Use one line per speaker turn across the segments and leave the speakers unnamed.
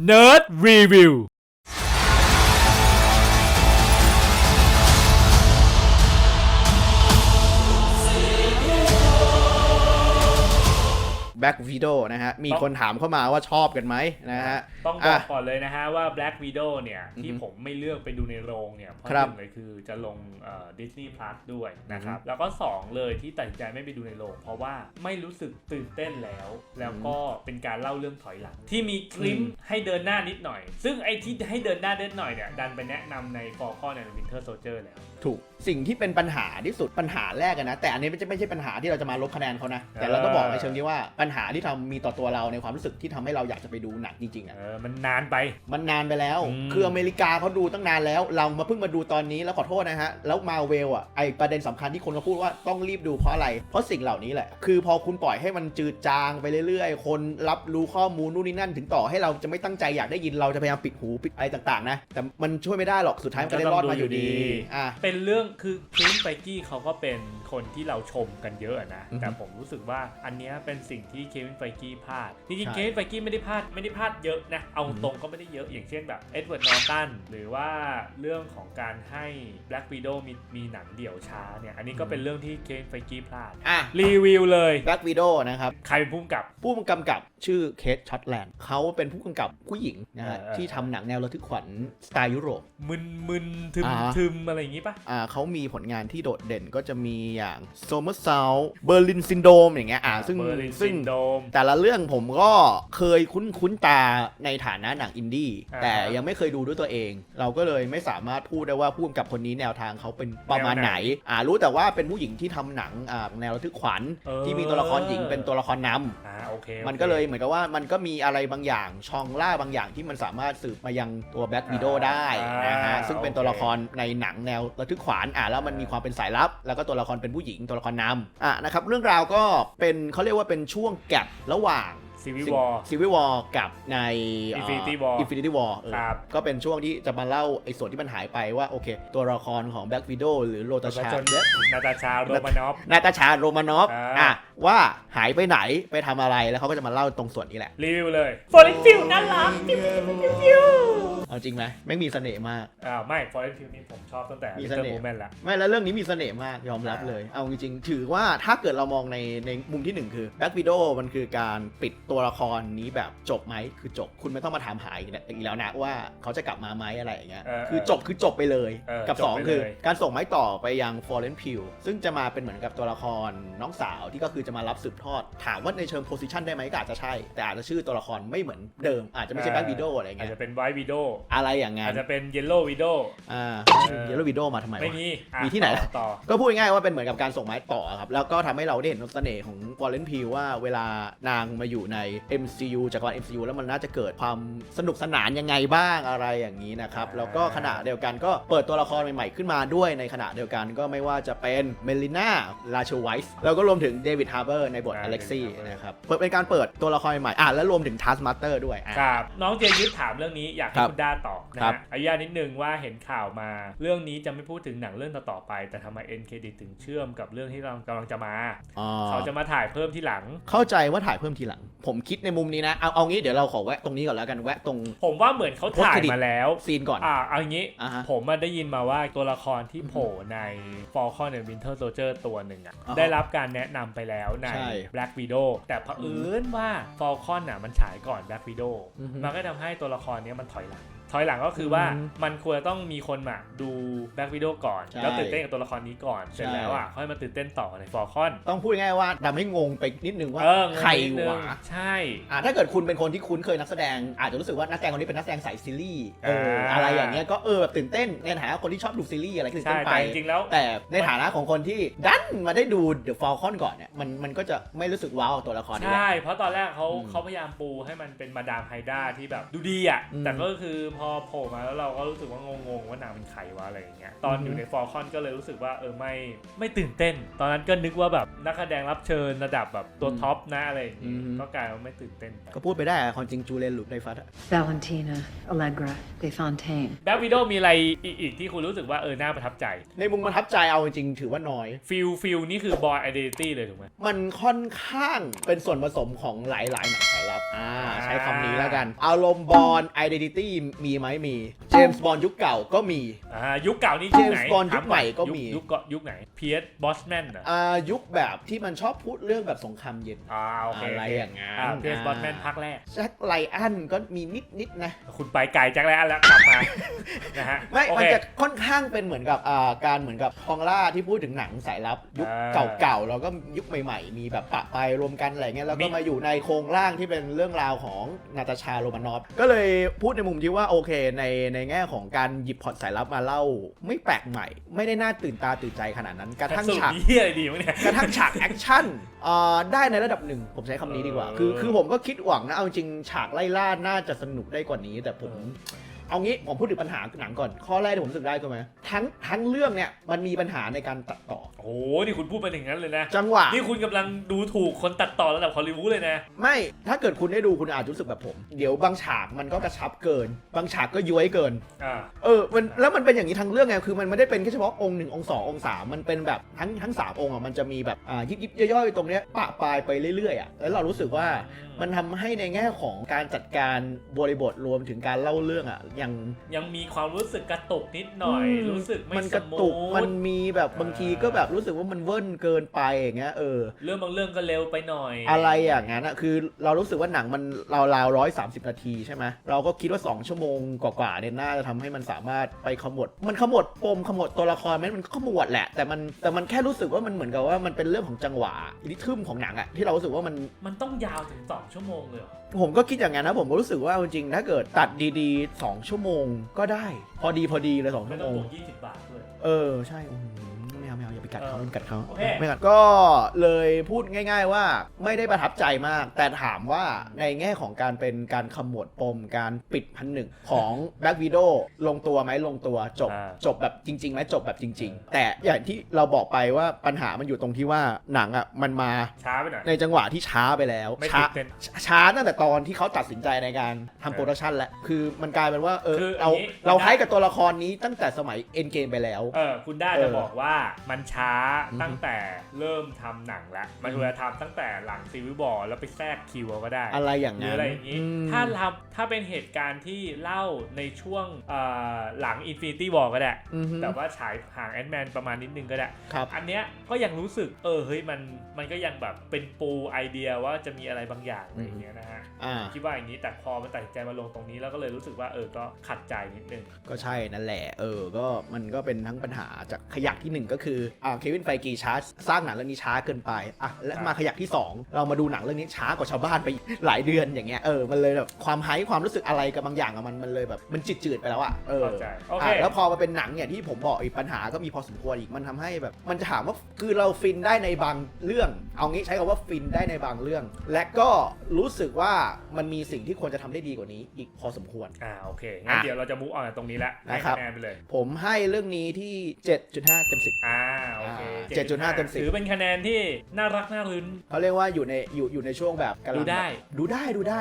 Nerd Review
แบ็กวีดนะฮะ มีคนถามเข้ามาว่าชอบกันไหมนะฮะ
ต้องบ
อะ
อกก่อนเลยนะฮะว่า Black Widow เนี่ย ที่
อือฮึ
ผมไม่เลือกไปดูในโรงเนี่ย เพราะ
ค
ห
รับ
นึ่งเลยคือจะลงดิสนีย์พลัสด้วยนะครับ แล้วก็ 2 เลยที่ตัดสินใจไม่ไปดูในโรง เพราะว่าไม่รู้สึกตื่นเต้นแล้ว แล้วก็เป็นการเล่าเรื่องถอยหลัง ที่มีคลิปให้เดินหน้านิดหน่อย ซึ่งไอ้ที่ให้เดินหน้านิดหน่อยเนี่ยดันไปแนะนำใน Falcon and Winter Soldier แล้ว
ถูกสิ่งที่เป็นปัญหาที่สุดปัญหาแรกอะนะแต่อันนี้ไม่ใช่ไม่ใช่ปัญหาที่เราจะมาลบคะแนนเขานะแต่เราต้องบอกในเชิงที่ว่าปัญหาที่ทำมีต่อตัวเราในความรู้สึกที่ทำให้เราอยากจะไปดูหนังจริงๆอะ
เออมันนานไป
มันนานไปแล้ว
อืม
คืออเมริกาเขาดูตั้งนานแล้ว เรามาเพิ่งมาดูตอนนี้แล้วขอโทษนะฮะ แล้วมาเวลอะไอประเด็นสำคัญที่คนเขาพูดว่าต้องรีบดูเพราะอะไร เพราะสิ่งเหล่านี้แหละ คือพอคุณปล่อยให้มันจืดจางไปเรื่อยๆ คนรับรู้ข้อมูลนู่นนี่นั่น ถึงต่อให้เราจะไม่ตั้งใจอยากได้ยินเราจะพยายามปิดหูปิดอะไรต่างๆนะแต่มันช่วยไม่ได้หรอกสุดท้ายมันก็ได้รอดมาอยู่ดีอะ
เป็นเรื่องคือคลินไฟกี้เขาก็เป็นคนที่เราชมกันเยอะนะ
อือฮึ
แต่ผมรู้สึกว่าอันเนี้ยเป็นสิ่งที่เควินไฟกี้พลาดจริงๆ
ใช่
เควินไฟกี้ไม่ได้พลาดไม่ได้พลาดเยอะนะเอา
อือฮึ
ตรงก็ไม่ได้เยอะอย่างเช่นแบบเอ็ดเวิร์ดนอร์ตันหรือว่าเรื่องของการให้ Black Widow มีมีหนังเดี่ยวช้าเนี่ยอันนี้ก็เป็นเรื่องที่เควินไฟกี้พลาด
อะ
รีวิวเลย
แบ็กวีดนะครับ
ใครเป็นผู้กำกับ
ผู้กำกับชื่อเคทช็อตแลนด์เขาเป็นผู้กำกับผู้หญิงนะฮะ
เออเออ
ที่ทำหนังแนวระทึกขวัญสไตล์ยุโรป
มึนมึนทึม
อ่า
ทึมอะไรอย่างงี้ปะ
อ่าเขามีผลงานที่โดดเด่นก็จะมีอย่างโซม e r เซาเบอร์ลินซินโดมอย่างเงี้ยอ่าซึ่ง
เบอร์ลิน
ซึ่
ซิ
ง
นโดม
แต่ละเรื่องผมก็เคยคุ้นคุ้นตาในฐานะหนังอินดี้
อ่า
แต่ยังไม่เคยดูด้วยตัวเอง เราก็เลยไม่สามารถพูดได้ว่าผู้กำกับคนนี้แนวทางเขาเป็นประมาณ
แนวไห
ไห
น
นอ่ารู้แต่ว่าเป็นผู้หญิงที่ทำหนังอ่าแนวระทึกขวัญ
เออ
ที่มีตัวละครหญิงเป็นตัวละครนำ
อ่าโอเคโอค
มันก็เลยเหมือนกับว่ามันก็มีอะไรบางอย่างช่องล่าบางอย่างที่มันสามารถสืบมายังตัวแบ็ k วี d ดได้นะฮะ
อ่า
ซึ่งเป็น
โอเค
ตัวละครในหนังแนวระทึกขวานอะแล้วมันมีความเป็นสายลับ แล้วก็ตัวละครเป็นผู้หญิงตัวละครนำอะนะครับเรื่องราวก็เป็นเขาเรียกว่าเป็นช่วงแกลบระหว่าง
ซีวิวอล
ซีวิวอลกับใน
Infinity War
อินฟินิตี้วอล
ครับ
ก็เป็นช่วงที่จะมาเล่าไอ้ส่วนที่มันหายไปว่าโอเค ตัวละครของแบ็ k วี d ดหรือโรตาชา
จนนาตาชาโรมานอฟ
นาตาชาโรมานอฟ
อ่า
อะว่าหายไปไหนไปทำอะไรแล้วเขาก็จะมาเล่าตรงส่วนนี้แหละ
รีวิวเลยฟอร์เรนฟิลน่ารักปิ้วปิ้วปิ้ว
เอาจริงไหมไม่งมีเสน่ห์มาก
อ่าไม่ฟอร์เรนฟิลนี่ผมชอบตั้งแต่
มี
มิส
เส
เตอ
น่
ร์
ห์
โมเมนต์ละ
ไม่แล้วเรื่องนี้มีเสน่ห์มากยอมรับ
อ่า
เลย เอาจริงๆ ถือว่าถ้าเกิดเรามองในในมุมที่หนึ่งคือแบ็ k วี d ดมันคือการปิดตัวละครนี้แบบจบไหมคือจบคุณไม่ต้องมาถามหาอีกแล้วอีกแล้วนะว่าเขาจะกลับมาไหมอะไรอย่างเงี้ย
เออ
คือจบคือจบไปเลย
เออ
กับ
จบ
สอง
ไป
คือ
เลย
การส่งไม้ต่อไปยังฟอร์เรนพิวซึ่งจะมาเป็นเหมือนกับตัวละครน้องสาวที่ก็คือจะมารับสืบทอด ถามว่าในเชิงโพสิชันได้ไหมก็อาจจะใช่ แต่อาจจะชื่อตัวละครไม่เหมือนเดิมอาจจะไม่ใช่แบ็ k วี d ดอะไร
อาจ
เงี้ย
จะเป็นไวท์วิดโอ
อะไรอย่างงั้
อานจจะเป็นเยลโล่วิดโอ
อ่า
เออ
เยลโลวีดมาทำไมวะ
ไม่มีอะ
มีที่ไหน
ต่อต่อ
ก็พูดง่ายๆว่าเป็นเหมือนกับการส่งไม้ต่อครับ แล้วก็ทำให้เราได้เห็นเสน่ห์ของวอลเลนพิวว่าเวลานางมาอยู่ใน MCU จากรวาล MCU แล้วมันน่าจะเกิดความสนุกสนานยังไงบ้างอะไรอย่างนี้นะครับ
อ่า
แล้วก็ขณะเดียวกันก็เปิดตัวละครใหม่ๆขึ้นมาด้วยในขณะเดียวกันก็ไม่ว่าจะเป็นเมลิน่าลาเชไวส์แล้วก็รวมถึงเดวิดฮาร์เบอร์ในบท
อ่า
อเล็กซี่
David Harbour
นะครับเปิดเป็นการเปิดตัวละครใหม่อะแล้วรวมถึงทัสมาสเตอร์ด้วยอะ
ครับน้องเจยุทธถามเรื่องนี้อยากให้
ครับ
คุณด้าตอบนะ
ครั
ฮะ
บ
อนุญาตนิดนึงว่าเห็นข่าวมา เรื่องนี้จะไม่พูดถึงหนังเรื่องต่อๆไป แต่ทำไมเอ็นเครดิตถึงเชื่อมกับเรื่องที่เรากำลังจะมา
อ๋อ
เขาจะมาถ่ายเพิ่มที่หลัง
เข้าใจว่าถ่ายเพิ่มทีหลัง ผมคิดในมุมนี้นะ เอาเอางี้เดี๋ยวเราขอแวะตรงนี้ก่อนแล้วกันแวะตรง
ผมว่าเหมือนเขาถ่าย
Post credit
มาแล้ว
ซีนก่อน
อ่าเอาอย่างนี้
อ่าฮะ
ผมมาได้ยินมาว่าตัวละครที่โผล่ใน Falcon and Winter Soldier ตัวหนึ่งอะ
อ่าฮะ
ได้รับการแนะนำไปแล้วใน
ใช่
Black Widow แต่เผอิญว่า Falcon อะมันฉายก่อน Black Widow
อือฮึ
มันก็ทำให้ตัวละครเนี้ยมันถอยหลัง ถอยหลังก็คือว่า
อืม
มันควรจะต้องมีคนมาดู Black Widow ก่อน
ใช่
แล้วตื่นเต้นกับตัวละครนี้ก่อนเสร็จ
ใช่
แล้วอะค่อยมาตื่นเต้นต่อใน Falcon
ต้องพูดง่ายๆว่าทำให้งงไปนิดนึงว่า
เอองง
ใคร
นิดนึง
วะ
ใช่
อ่าถ้าเกิดคุณเป็นคนที่คุ้นเคยนักแสดง อาจจะรู้สึกว่านักแสดงคนนี้เป็นนักแสดงสายซีรีส์เออ
อ่า
อะไรอย่างเงี้ยก็เออแบบตื่นเต้นในฐานะคนที่ชอบดูซีรีส์อะไรตื่น
ใช่
เต้นไป
แต่จริงๆแล้ว
แต่ในฐานะของคนที่ดันมาได้ดู The Falcon ก่อนเนี่ยมันมันก็จะไม่รู้สึกว้าวกับตัวละครนี้แหละ
ใช่เพราะตอนแรกเขา
อืม
เขาพยายามปูให้มันเป็นมาดามไฮด้าที่แบบดูดีอะ
อืม
แต่ก็คือพพอโผล่มาแล้วเราก็รู้สึกว่างงๆว่านางเป็นใครวะอะไรอย่างเงี้ยตอนอยู่ในฟอร์คอนก็เลยรู้สึกว่าเออไม่ไม่ตื่นเต้น ตอนนั้นก็นึกว่าแบบนักแสดงรับเชิญระดับแบบตัวท็อปนะอะไรอย่างงี้
อืม
ก็กลายว่าไม่ตื่นเต้นไป
ก็พูดไปได้อะความจริงจูเลนหลุดในฟัตอะ
Valentina Allegra de Fontaine.
แบ็ควิดโอมีอะไรอีกอีกที่คุณรู้สึกว่าเออน่าประทับใจ
ในมุมประทับใจเอาจริงๆถือว่าน้อย
ฟิลฟิลนี่คือบอยไอเดนตี้เลยถูกไหม
มันค่อนข้างเป็นส่วนผสมของหลายๆหนังสายลับอ่าใช้คำนี้แล้วกันอารมณ์บอลไอเดนติตี้มีไหมมี เจมส์บอลยุคเก่าก็มี
อ่ายุคเก่านี่ยุคไหน
James Bond ยุคใหม่ก็มี
ยุคยุคยุคไหนเพียสบอสแมนอะ
อ่ายุคแบบที่มันชอบพูดเรื่องแบบสงครามเย็น
อ่าโอเค
อะไรอย่างงั้น
เพียสบอสแมนภาคแรก
แจ็คไลอันก็มีนิดๆนะ
คุณไปไกลจักแล้วแล้วกลับมา นะฮะ
ไม่
โอ
มัน
เค
จะค่อนข้างเป็นเหมือนกับอ่าการเหมือนกับทองล่าที่พูดถึงหนังสายลับ ยุค
อ่า
เก่าๆแล้วก็ยุคใหม่ๆ มีแบบปะไปรวมกันอะไรเงี้ยแล้วก็
มี
มาอยู่ในโครงร่างที่เป็นเรื่องราวของนาตาชาโรมานอฟก็เลยพูดในมุมที่ว่าโอเคในในแง่ของการหยิบพล็อตสายลับมาเล่า ไม่แปลกใหม่ ไม่ได้น่าตื่นตาตื่นใจขนาดนั้นกระทั่ง
สรุป
ฉาก
เหียอะไรดีวะเนี่ย
กระทั่งฉากแอคชั่นอ่าได้ในระดับหนึ่ง ผมใช้คำนี้ดีกว่า คือ
เออ
คือผมก็คิดหวังนะ เอาจริง ฉากไล่ล่าน่าจะสนุกได้กว่านี้ แต่ผม
เออ
เอางี้ผมพูดถึงปัญหาหนังก่อน ข้อแรกที่ผมรู้สึกได้ก็ไหมทั้งทั้งเรื่องเนี่ยมันมีปัญหาในการตัดต่อ
โอ้โหนี่คุณพูดไปถึงนั้นเลยนะ
จังหวะ
นี่คุณกำลังดูถูกคนตัดต่อระดับฮอลลีวูดเลยนะ
ไม่ถ้าเกิดคุณได้ดูคุณอาจจะรู้สึกแบบผม เดี๋ยวบางฉากมันก็กระชับเกิน บางฉากก็ย้วยเกิน
อ่า
เออมันแล้วมันเป็นอย่างนี้ทั้งเรื่องไงคือมันไม่ได้เป็นแค่เฉพาะองค์หนึ่งองค์สององค์สามมันเป็นแบบทั้งทั้งสามองค์อะมันจะมีแบบอ่ายิบยิบย่อยๆตรงเนี้ยปะปลายไปเรื่อยๆอะแล้วเรารู้สึกว่ามันทำให้ในแง่ของการจัดการบริบทรวมถึงการเล่าเรื่องอะยัง
ยังมีความรู้สึกกระตุกนิดหน่อย
อืม
รู้สึกไม่
มัน
ส
กระตุก
มูท
มันมีแบบบางทีก็
อ่า
แบบรู้สึกว่ามันเวิ้นเกินไปอย่างเงี้ยเออ
เรื่องบางเรื่องก็เร็วไปหน่อย
อะไรอย่างนั้นอะคือเรารู้สึกว่าหนังมันราวๆร้อยสามสิบนาทีใช่ไหมเราก็คิดว่า 2 ชั่วโมงกว่าๆเนี่ยน่าจะทำให้มันสามารถไปขมวดมันขมวดปมขมวดตัวละครไหมมันก็ขมวดแหละ แต่มันแต่มันแค่รู้สึกว่ามันเหมือนกับว่ามันเป็นเรื่องของจังหวะริทึมของหนังอะที่เรารู้สึกว่ามัน
มันต้องยาวถึงสองชั่วโมงเลยเหรอ
ผมก็คิดอย่างนั้นนะผมก็รู้สึกว่าจริงๆถ้าเกิดตัดดีๆ2ชั่วโมงก็ได้ พอดีพอดีเลย2
ไม่
ชั่ว
ต้
โม
อง
ง
บวกยี่สิบบาทด้วย
เออ ใช่อืมไม่ เอาไม่เอาอย่าไปกัดเขา
เออ
อย่าไปกัดเขา
โอเค
ไม่กัดก็เลยพูดง่าย ๆ ว่าไม่ได้ประทับใจมาก แต่ถามว่าในแง่ของการเป็นการขมวดปมการปิดพันหนึ่งของ Black Widow ลงตัวไหมลงตัวจบ
อ่า
จบแบบจริงๆไหมจบแบบจริง ๆ แต่อย่างที่เราบอกไปว่าปัญหามันอยู่ตรงที่ว่าหนังอะมันมา
ช้าไปหน่อย
ในจังหวะที่ช้าไปแล้ว
ไม่
ช้า
ตื่นเต้น
ช้าตั้งแต่ตอนที่เขาตัดสินใจในการทำโปรดักชันแล้วคือมันกลายเป็นว่าเออ
คือ
เรา
อันนี้
เราให้กับตัวละครนี้ตั้งแต่สมัยเอ็นเกมไปแล้ว
เออคุณด้า
เออ
จะบอกว่ามันช้า
อือฮึ
ตั้งแต่เริ่มทำหนังแล้วมันควรจะทำตั้งแต่หลังซีวิวบอลแล้วไปแทรกคิวเอาก็ได้
อะไรอย่าง
หรือ
นั้น
อะไรอย่างนี้
ม
ถ้าทำถ้าเป็นเหตุการณ์ที่เล่าในช่วงเอ่อหลัง Infinity War ก็ได้
อือฮึ
แต่ว่าฉายห่างแอนด์แมนประมาณนิดนึงก็ได้
ครับ
อันเนี้ยก็ยังรู้สึกเออเฮ้ยมันมันก็ยังแบบเป็นปูไอเดียว่าจะมีอะไรบางอย่างอะไรอย่างเงี้ยนะฮะ
อ่า
คิดว่าอย่างนี้แต่พอมันตัดสินใจมาลงตรงนี้แล้วก็เลยรู้สึกว่าเออก็ขัดใจนิดนึง
ก็ใช่นั่นแหละ เออก็มันก็เป็นทั้งปัญหาจากขยักที่หนึ่งก็คืออ่าเควินไฟกีช้าสร้างหนังเรื่องนี้ช้าเกินไปอะและมาขยักที่สองเรามาดูหนังเรื่องนี้ช้ากว่าชาวบ้านไปหลายเดือนอย่างเงี้ยเออมันเลยแบบความไฮความรู้สึกอะไรกับบางอย่างอะมันมันเลยแบบมันจืดๆไปแล้วอะเออ
เข้าใจโอเค
อะแล้วพอมาเป็นหนังเนี่ยที่ผมบอกอีกปัญหาก็มีพอสมควรอีกมันทำให้แบบ มันจะถามว่าคือเราฟินได้ในบางเรื่อง เอางี้ใช้คำว่าฟินได้ในบางเรื่อง และก็รู้สึกว่ามันมีสิ่งที่ควรจะทำได้ดีกว่านี้ อีกพอสมควร
อ่าโอเคงั้น
อะ
เดี๋ยวเราจะมูฟออนจากตรงนี้แล้วให้
นะครับ
คะแนนไปเลย
ผมให้เรื่องนี้ที่ 7.5 เต็ม 10
อ่าโอเค
อ่า7.5เต็ม10
ถือเป็นคะแนนที่น่ารักน่ารื้น
เขาเรียกว่าอยู่ในอยู่อยู่ในช่วงแบบกำลัง
ดูได้
แบบดูได้ดูได้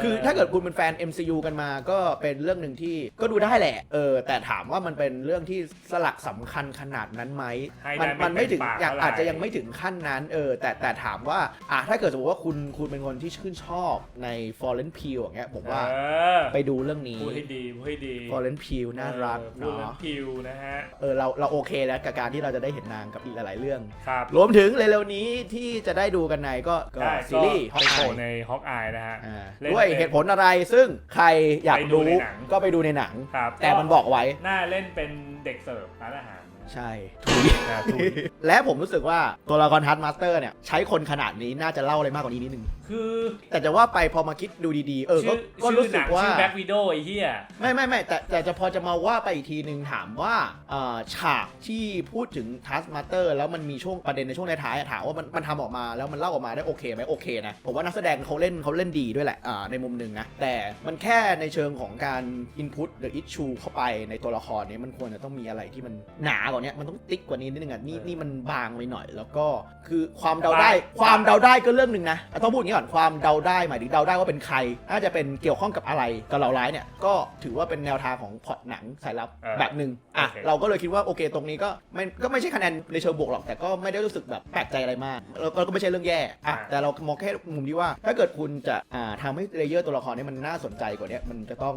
เคื
อถ้าเกิดคุณเป็นแฟน MCU กันมาก็เป็นเรื่องหนึ่งที่ก็ดูได้แหละ เออ แต่ถามว่ามันเป็นเรื่องที่สลักสำคัญขนาดนั้นไหม
ให้
มั
ได้
มันไม่ถึง
เต็ปาก
อยาก
เท่หร่
อาจจะยังไม่ถึงขั้นนั้น เออ แต่แต่ถามว่าอะถ้าเกิดสมมติว่าคุณคุณเป็นคนที่ชื่นชอบใน Fallen p e e l อย่างเงี้ยผมว่า
เออ
ไปดูเรื่องนี้
พูดให้ดีพูดให้ดี
Fallen p e e l น่ารัก
พูดเรื่อง
เนาะ
พิวนะฮะ
เออเราเราโอเคแล้วกับการที่เราจะได้เห็นนางกับอีกหลาย ๆ เรื่อง
ครับ
รวมถึงเร็วๆนี้ที่จะได้ดูกันในก็ก็
ได้
ซีรีส์
ก็ไปโผล่ในฮอกอายนะฮะ
อ่า
เล่น
ด้วย
เป็น
เหตุผลอะไรซึ่งใครอยาก
ไปดู
รู้
ในหนัง
ก็ไปดูในหนัง
ครับ
แต่มันบอกไว้
หน้าเล่นเป็นเด็กเสิร์ฟร้านอาหารนะ
ใช่ถุย
นะทุย
และผมรู้สึกว่าตัวละครฮัตมาสเตอร์เนี่ย ใช้คนขนาดนี้น่าจะเล่าอะไรมากกว่านี้นิดนึง
คือ
แต่จะว่าไปพอมาคิดดูดีๆ เออก็
ชื่อ
ก็
ชื่
รู้
อห
สึ
นั
ก
ง
ว่า
ชื่อแบ็กวิดโอไอ้เหี้ย
ไม่ไม่ไม่แต่แต่จะพอจะมาว่าไปอีกทีหนึ่งถามว่าเอ่อฉากที่พูดถึงทัสมาสเตอร์แล้วมันมีช่วงประเด็นในช่วงท้ายๆอะถามว่ามันมันทำออกมาแล้วมันเล่าออกมาได้โอเคไหมโอเคนะ ผมว่านักแสดงเขาเล่นเขาเล่นดีด้วยแหละอ่าในมุมหนึ่งนะ แต่มันแค่ในเชิงของการอินพุตหรืออิชชูเข้าไปในตัวละครเนี้มันควรจะต้องมีอะไรที่มันหนากว่านี้มันต้องติ๊กกว่านี้นิดนึงอะนี่นี่มันบางไปหน่อย แล้วก็คือความเดาได้ความเดาได้ก็เรื่องหนึ่งนะต้องพูดอย่างนี้ก่อนความเดาได้หมายถึงเดาได้ว่าเป็นใครน่าจะเป็นเกี่ยวข้องกับอะไรกับเราร้ายเนี่ยก็ถือว่าเป็นแนวทางของพล็อตหนังสายลับ
เออ
แบบหนึ่งอะ
โอเค
เราก็เลยคิดว่าโอเคตรงนี้ก็ไม่ก็ไม่ใช่คะแนนในเชิงบวกหรอกแต่ก็ไม่ได้รู้สึกแบบแปลกใจอะไรมากแล้วก็ไม่ใช่เรื่องแย่อะแต่เรามองแค่มุมที่ว่า ถ้าเกิดคุณจะอ่าทำให้เลเยอร์ตัวละครเนี้มันน่าสนใจกว่านี้มันจะต้อง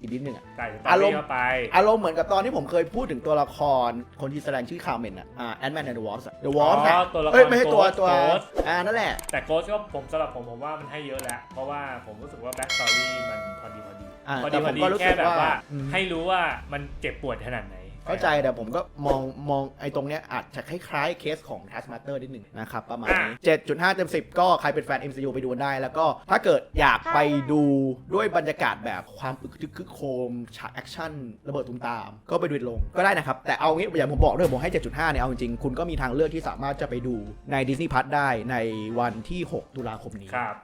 อีกนิดนึงอะ
ใส่สตอ
อารม
รี่
ณ์
เข้าไป
อารมณ์เหมือนกับตอนที่ผมเคยพูดถึงตัวละครคนที่แสดงชื่อคาร์เมนอะอ่าแอนด์แมนแอนด์เดอะวอลส์เดอะวอลส์
อ๋อตัวละคร
เอ้ยไม่ใช่ตัว
Ghost
ตัว
Ghost
อ่านั่นแหละ
แต่โกสก็ผมสำหรับผมผมว่ามันให้เยอะแล้ว เพราะว่าผมรู้สึกว่าแบ็กสตอรี่มันพอดีพอดี
อ่า
พอ
แต่
ดี
ผ
พอ
ม
ดี
ก็รู้
แค่
สึก
แบบ
ว่า
ว่า
อืม
ให้รู้ว่ามันเจ็บปวดขนาดไหน
เข้าใจแต่ผมก็มองมองไอ้ตรงเนี้ยอาจจะคล้ายๆเคสของ Taskmaster นิดหนึ่งนะครับ ประมาณนี้ 7.5 เต็ม 10 ก็ใครเป็นแฟน MCU ไปดูกันได้ แล้วก็ถ้าเกิดอยากไปดูด้วยบรรยากาศแบบความอึกทึกคึกโครมฉากแอคชั่นระเบิดตุ้มตาม ก็ไปดูลงก็ได้นะครับ แต่เอางี้อย่างผมบอกด้วยผมให้ 7.5 เนี่ย เอาจริงๆ คุณก็มีทางเลือกที่สามารถจะไปดูใน Disney Plus ได้ในวันที่ 6 ตุลาคมนี้
ครับ